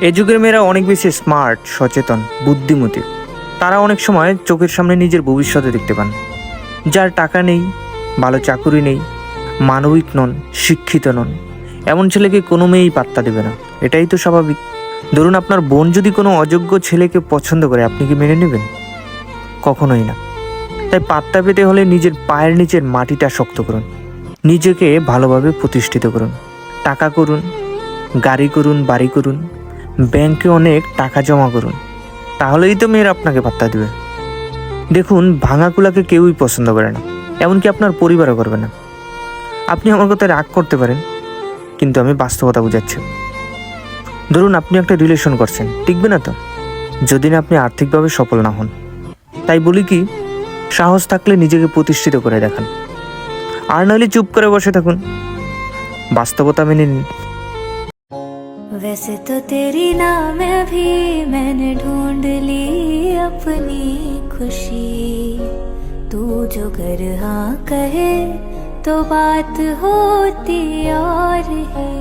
এ যুগের মেয়েরা অনেক বেশি স্মার্ট সচেতন, বুদ্ধিমতী। তারা অনেক সময় চোখের সামনে নিজের ভবিষ্যতে দেখতে পান। যার টাকা নেই, ভালো চাকুরি নেই, মানবিক নন, শিক্ষিত নন, এমন ছেলেকে কোনো মেয়েই পাত্তা দেবে না। এটাই তো স্বাভাবিক। ধরুন আপনার বোন যদি কোনো অযোগ্য ছেলেকে পছন্দ করে, আপনি কি মেনে নেবেন? কখনোই না। তাই পাত্তা পেতে হলে নিজের পায়ের নিচের মাটিটা শক্ত করুন। নিজেকে ভালোভাবে প্রতিষ্ঠিত করুন। টাকা করুন, গাড়ি করুন, বাড়ি করুন ব্যাংকে অনেক টাকা জমা করুন। তাহলেই তো মেয়েরা আপনাকে পাত্তা দেবে। দেখুন, ভাঙা কুলাকে কেউই পছন্দ করে না, এমনকি আপনার পরিবারও করবে না। আপনি আমার কথায় রাগ করতে পারেন, কিন্তু আমি বাস্তবতা বুঝাচ্ছি। ধরুন, আপনি একটা রিলেশন করছেন, টিকবে না তো? যদি না আপনি আর্থিকভাবে সফল না হন। তাই বলি কি, সাহস থাকলে নিজেকে প্রতিষ্ঠিত করে দেখান। আর নইলে চুপ করে বসে থাকুন। বাস্তবতা মেনে নিন। वैसे तो तेरी नाम है भी मैंने ढूंढ ली अपनी खुशी। तू जो कर हाँ कहे तो बात होती और है।